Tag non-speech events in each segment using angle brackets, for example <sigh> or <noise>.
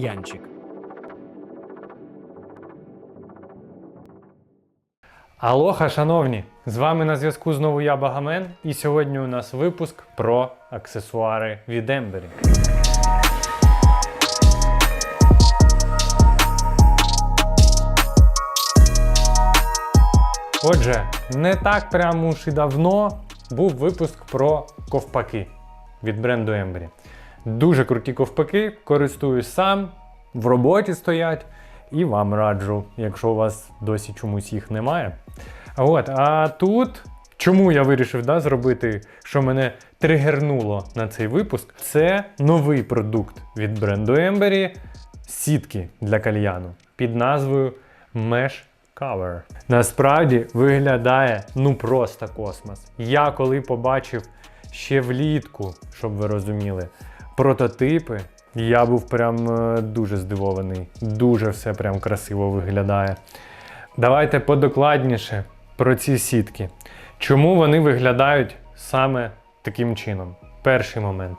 кальянчик. Алоха, шановні! З вами на зв'язку знову я Багамен, і сьогодні у нас випуск про аксесуари від Ембері. Отже, не так прямо уж і давно був випуск про ковпаки від бренду Ембері. Дуже круті ковпаки, користуюсь сам, в роботі стоять і вам раджу, якщо у вас досі чомусь їх немає. От, а тут, чому я вирішив да, зробити, що мене тригернуло на цей випуск, це новий продукт від бренду Ембері сітки для кальяну під назвою Mesh Cover. Насправді виглядає ну просто космос. Я коли побачив ще влітку, щоб ви розуміли, прототипи, я був прям е, дуже здивований. Дуже все прям красиво виглядає. Давайте подокладніше про ці сітки. Чому вони виглядають саме таким чином? Перший момент.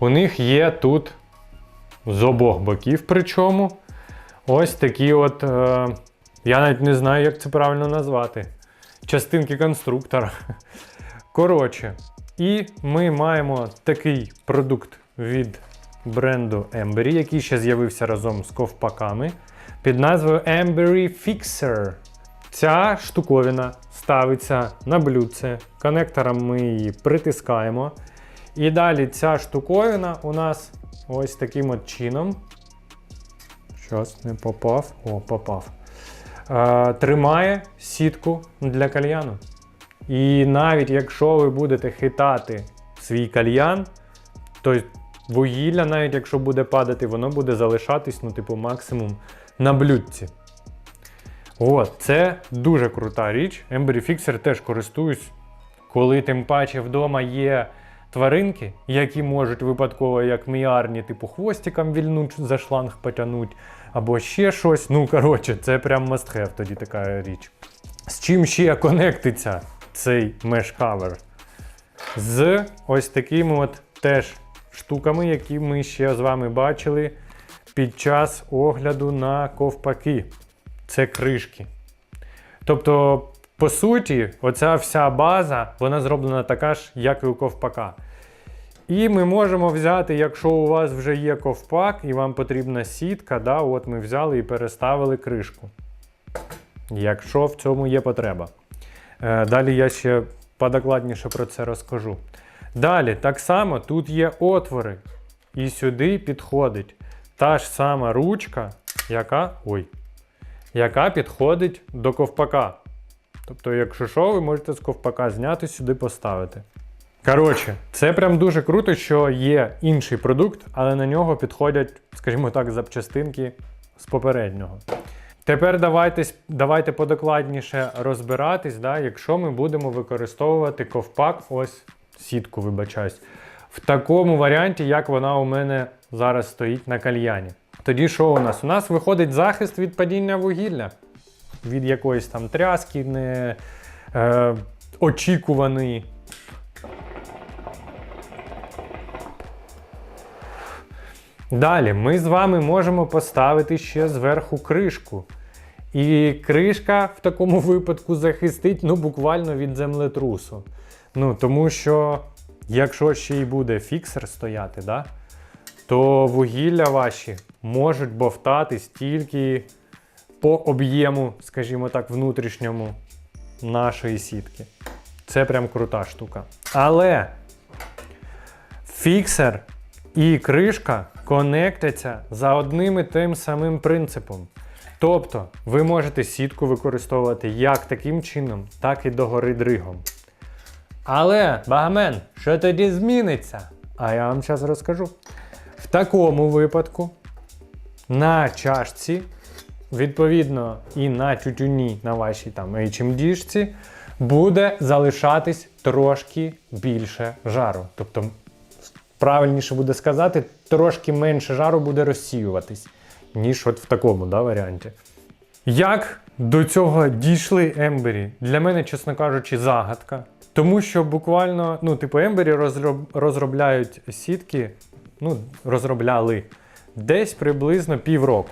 У них є тут з обох боків, причому ось такі от. Е, я навіть не знаю, як це правильно назвати. Частинки конструктора. Коротше, і ми маємо такий продукт від бренду Embury, який ще з'явився разом з ковпаками під назвою Embury Fixer. Ця штуковина ставиться на блюдце. Конектором ми її притискаємо. І далі ця штуковина у нас ось таким от чином. Щось не попав. О, попав. Е, тримає сітку для кальяну. І навіть якщо ви будете хитати свій кальян, то вугілля, навіть якщо буде падати, воно буде залишатись, ну, типу, максимум на блюдці. От, це дуже крута річ. Embury Fixer теж користуюсь, коли тим паче вдома є тваринки, які можуть випадково, як міарні, типу хвостиком вільнуть, за шланг потягнуть, або ще щось. Ну, коротше, це прям must have тоді така річ. З чим ще конектиться цей cover? З ось такими от теж штуками, які ми ще з вами бачили під час огляду на ковпаки. Це кришки. Тобто, по суті, оця вся база, вона зроблена така ж, як і у ковпака. І ми можемо взяти, якщо у вас вже є ковпак і вам потрібна сітка, да, от ми взяли і переставили кришку. Якщо в цьому є потреба. Е, Далі я ще подокладніше про це розкажу. Далі, так само тут є отвори. І сюди підходить та ж сама ручка, яка. Ой, яка підходить до ковпака. Тобто, якщо що, ви можете з ковпака зняти, сюди поставити. Коротше, це прям дуже круто, що є інший продукт, але на нього підходять, скажімо так, запчастинки з попереднього. Тепер давайте, давайте подокладніше розбиратись, да, якщо ми будемо використовувати ковпак, ось сітку, вибачаюсь, в такому варіанті, як вона у мене зараз стоїть на кальяні. Тоді що у нас? У нас виходить захист від падіння вугілля, від якоїсь там тряски, не е, очікуваний. Далі ми з вами можемо поставити ще зверху кришку. І кришка в такому випадку захистить ну, буквально від землетрусу. Ну, тому що, якщо ще й буде фіксер стояти, да, то вугілля ваші можуть бовтатись тільки по об'єму, скажімо так, внутрішньому нашої сітки. Це прям крута штука. Але фіксер і кришка конектяться за одним і тим самим принципом. Тобто ви можете сітку використовувати як таким чином, так і догори дригом. Але, багамен, що тоді зміниться? А я вам зараз розкажу. В такому випадку на чашці, відповідно, і на тютюні на вашій там HMD-шці, буде залишатись трошки більше жару. Тобто, правильніше буде сказати, трошки менше жару буде розсіюватись, ніж от в такому да, варіанті. Як до цього дійшли Ембері? Для мене, чесно кажучи, загадка. Тому що буквально, ну, типу, Ембері розроб... розробляють сітки, ну, розробляли десь приблизно півроку.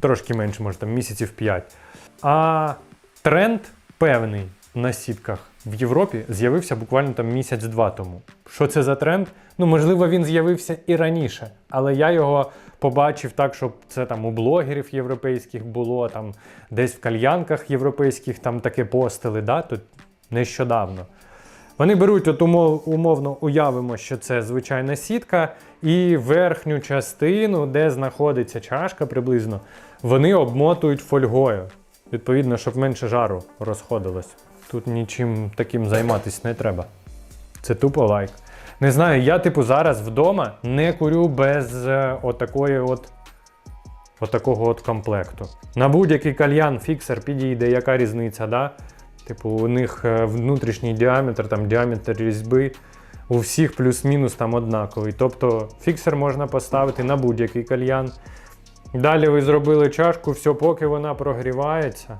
Трошки менше, може там місяців 5. А тренд певний на сітках в Європі з'явився буквально там місяць-два тому. Що це за тренд? Ну, можливо, він з'явився і раніше, але я його побачив так, щоб це там у блогерів європейських було, там десь в кальянках європейських там таке постили, да? тут нещодавно. Вони беруть, от умов, умовно уявимо, що це звичайна сітка, і верхню частину, де знаходиться чашка приблизно, вони обмотують фольгою. Відповідно, щоб менше жару розходилось. Тут нічим таким займатися не треба. Це тупо лайк. Не знаю, я, типу, зараз вдома не курю без е, отакої от, отакого от комплекту. На будь-який кальян фіксер підійде, яка різниця, да? Типу, у них е, внутрішній діаметр, там діаметр різьби, у всіх плюс-мінус там однаковий. Тобто фіксер можна поставити на будь-який кальян. Далі ви зробили чашку, все, поки вона прогрівається,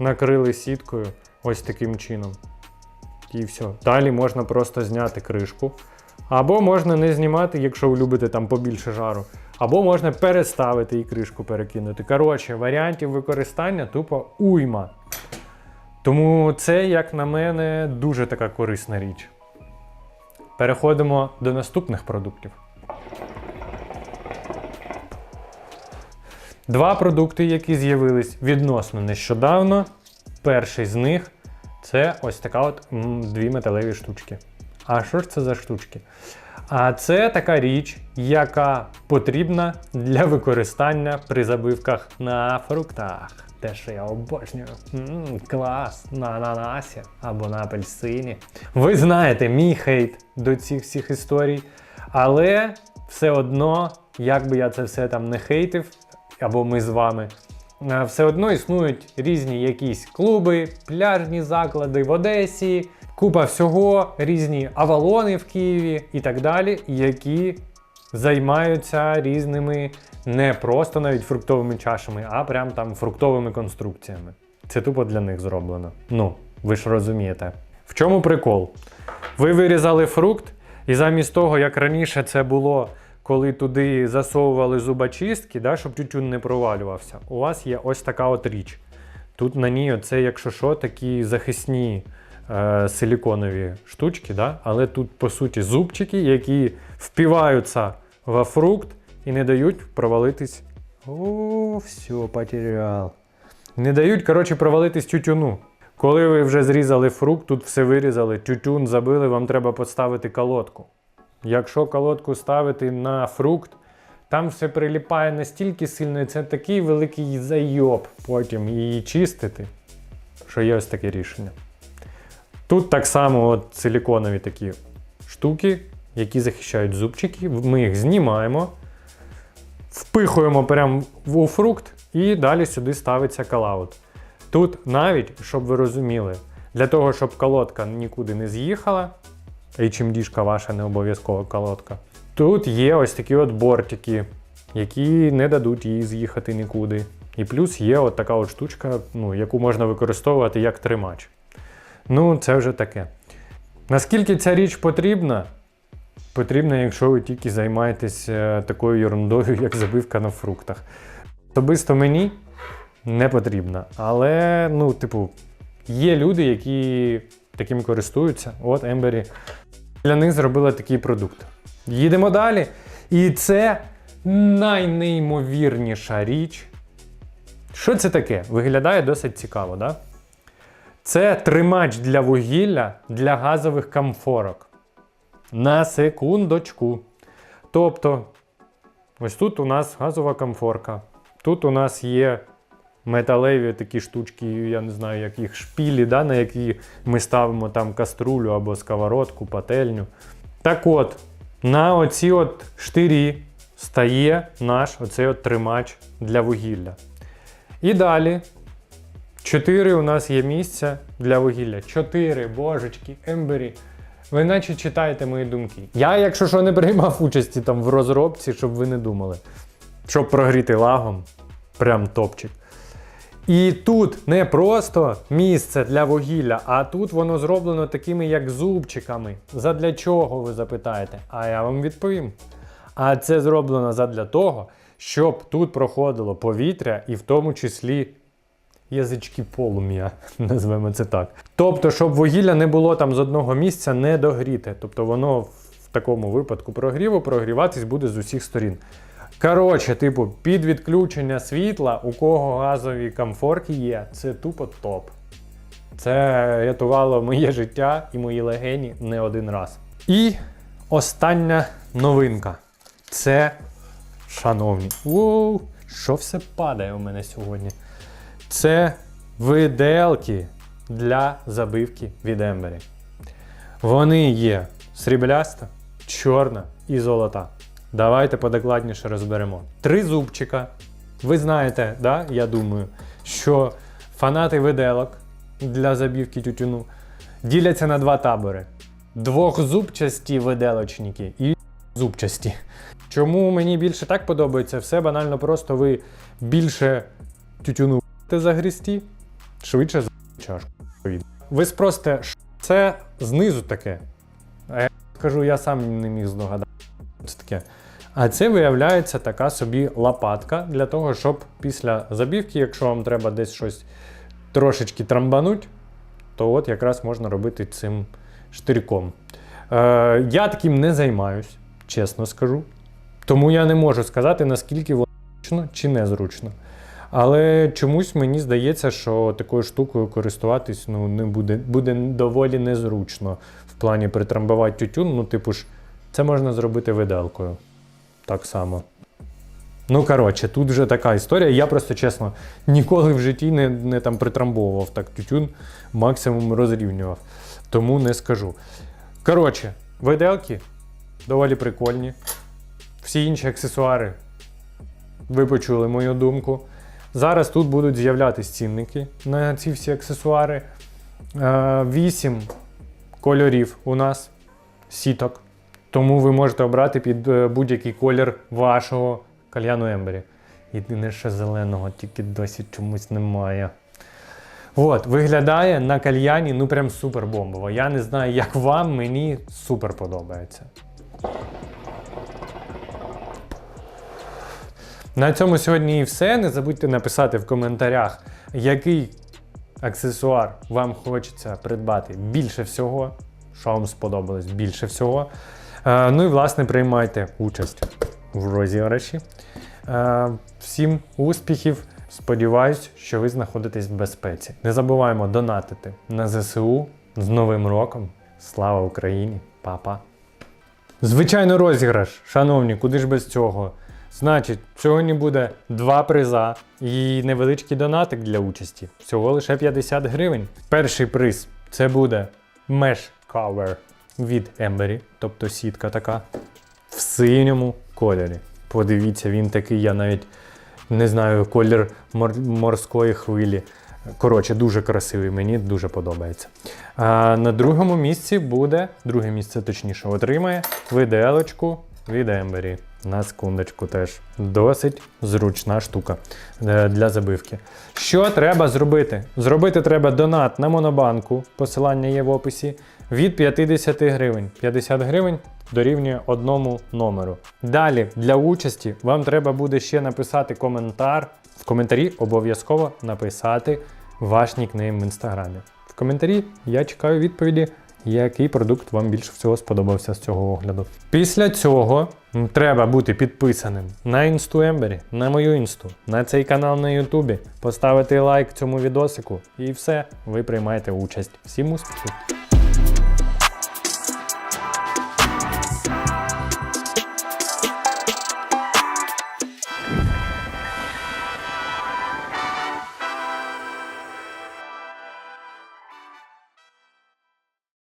накрили сіткою ось таким чином. І все. Далі можна просто зняти кришку. Або можна не знімати, якщо ви любите там побільше жару. Або можна переставити і кришку перекинути. Коротше, варіантів використання тупо уйма. Тому це, як на мене, дуже така корисна річ. Переходимо до наступних продуктів. Два продукти, які з'явились відносно нещодавно. Перший з них це ось така от дві металеві штучки. А що ж це за штучки? А це така річ, яка потрібна для використання при забивках на фруктах. Те, що я обожнюю. М, клас, на ананасі або на апельсині. Ви знаєте мій хейт до цих всіх історій, але все одно, як би я це все там не хейтив, або ми з вами, е, все одно існують різні якісь клуби, пляжні заклади в Одесі, купа всього, різні авалони в Києві і так далі, які займаються різними не просто навіть фруктовими чашами, а прям там фруктовими конструкціями. Це тупо для них зроблено. Ну, ви ж розумієте. В чому прикол? Ви вирізали фрукт, і замість того, як раніше це було, коли туди засовували зубочистки, да, щоб тютюн не провалювався, у вас є ось така от річ. Тут на ній, оце, якщо що, такі захисні е, силіконові штучки, да? але тут, по суті, зубчики, які впіваються во фрукт і не дають провалитись. О, все, потерял. Не дають, коротше, провалитись тютюну. Коли ви вже зрізали фрукт, тут все вирізали, тютюн забили, вам треба поставити колодку. Якщо колодку ставити на фрукт, там все приліпає настільки сильно, і це такий великий зайоб потім її чистити, що є ось таке рішення. Тут так само от силіконові такі штуки, які захищають зубчики. Ми їх знімаємо, впихуємо прямо у фрукт і далі сюди ставиться калаут. Тут навіть, щоб ви розуміли, для того, щоб колодка нікуди не з'їхала, HMD-шка ваша не обов'язкова колодка. Тут є ось такі от бортики, які не дадуть їй з'їхати нікуди. І плюс є от така от штучка, ну, яку можна використовувати як тримач. Ну, це вже таке. Наскільки ця річ потрібна? Потрібна, якщо ви тільки займаєтесь е, такою ерундою, як забивка на фруктах. Особисто мені не потрібна. Але, ну, типу, є люди, які таким користуються. От Ембері для них зробила такий продукт. Їдемо далі. І це найнеймовірніша річ. Що це таке? Виглядає досить цікаво, да? Це тримач для вугілля для газових камфорок. На секундочку. Тобто, ось тут у нас газова камфорка. Тут у нас є металеві такі штучки, я не знаю, як їх шпілі, да, на які ми ставимо там каструлю або сковородку, пательню. Так от, на оці от штирі стає наш оцей от тримач для вугілля. І далі. Чотири у нас є місця для вугілля. Чотири, божечки, ембері. Ви наче читаєте мої думки. Я, якщо що, не приймав участі там в розробці, щоб ви не думали. Щоб прогріти лагом, прям топчик. І тут не просто місце для вугілля, а тут воно зроблено такими як зубчиками. Задля чого ви запитаєте? А я вам відповім. А це зроблено задля того, щоб тут проходило повітря і в тому числі язички полум'я, <laughs> назвемо це так. Тобто, щоб вугілля не було там з одного місця не догріте. Тобто воно в такому випадку прогріву прогріватись буде з усіх сторін. Коротше, типу, під відключення світла, у кого газові комфорки є, це тупо топ. Це рятувало моє життя і мої легені не один раз. І остання новинка. Це, шановні, воу, що все падає у мене сьогодні? Це виделки для забивки від Ембері. Вони є срібляста, чорна і золота. Давайте подокладніше розберемо. Три зубчика. Ви знаєте, да, я думаю, що фанати виделок для забівки тютюну діляться на два табори: двохзубчасті виделочники і зубчасті. Чому мені більше так подобається? Все банально просто ви більше тютюну те загрісті, швидше за чашку. Ви спросите, що це знизу таке. А я кажу, я сам не міг здогадати. Це таке. А це виявляється така собі лопатка для того, щоб після забівки, якщо вам треба десь щось трошечки трамбануть, то от якраз можна робити цим штирком. Е, я таким не займаюсь, чесно скажу. Тому я не можу сказати, наскільки воно зручно чи незручно. Але чомусь мені здається, що такою штукою користуватись ну, не буде, буде доволі незручно в плані притрамбувати тютюн. Ну, типу ж, це можна зробити виделкою. Так само. Ну, коротше, тут вже така історія. Я просто чесно ніколи в житті не, не там притрамбовував так тютюн, максимум розрівнював. Тому не скажу. Коротше, виделки доволі прикольні. Всі інші аксесуари. Ви почули мою думку. Зараз тут будуть з'являтися цінники на ці всі аксесуари. Е, Вісім кольорів у нас сіток. Тому ви можете обрати під е, будь-який колір вашого кальяну Ембері. Єдине, що зеленого, тільки досі чомусь немає. От, виглядає на кальяні ну прям супер бомбово. Я не знаю, як вам, мені супер подобається. На цьому сьогодні і все. Не забудьте написати в коментарях, який аксесуар вам хочеться придбати більше всього, що вам сподобалось більше всього. Е, ну і власне приймайте участь в розіграші. Е, всім успіхів! Сподіваюсь, що ви знаходитесь в безпеці. Не забуваємо донатити на ЗСУ з Новим роком. Слава Україні! Па-па! Звичайно, розіграш, шановні, куди ж без цього? Значить, сьогодні буде два приза і невеличкий донатик для участі. Всього лише 50 гривень. Перший приз це буде Mesh Cover від Ембері, тобто сітка така в синьому кольорі. Подивіться, він такий, я навіть не знаю, колір мор- морської хвилі. Коротше, дуже красивий, мені дуже подобається. А на другому місці буде, друге місце точніше, отримає виделочку від Ембері. На секундочку теж. Досить зручна штука е, для забивки. Що треба зробити? Зробити треба донат на монобанку, посилання є в описі, від 50 гривень. 50 гривень дорівнює одному номеру. Далі для участі вам треба буде ще написати коментар. В коментарі обов'язково написати ваш нікнейм в інстаграмі. В коментарі я чекаю відповіді, який продукт вам більше всього сподобався з цього огляду. Після цього треба бути підписаним на інсту Ембері, на мою інсту, на цей канал на Ютубі, поставити лайк цьому відосику і все, ви приймаєте участь. Всім успіхів!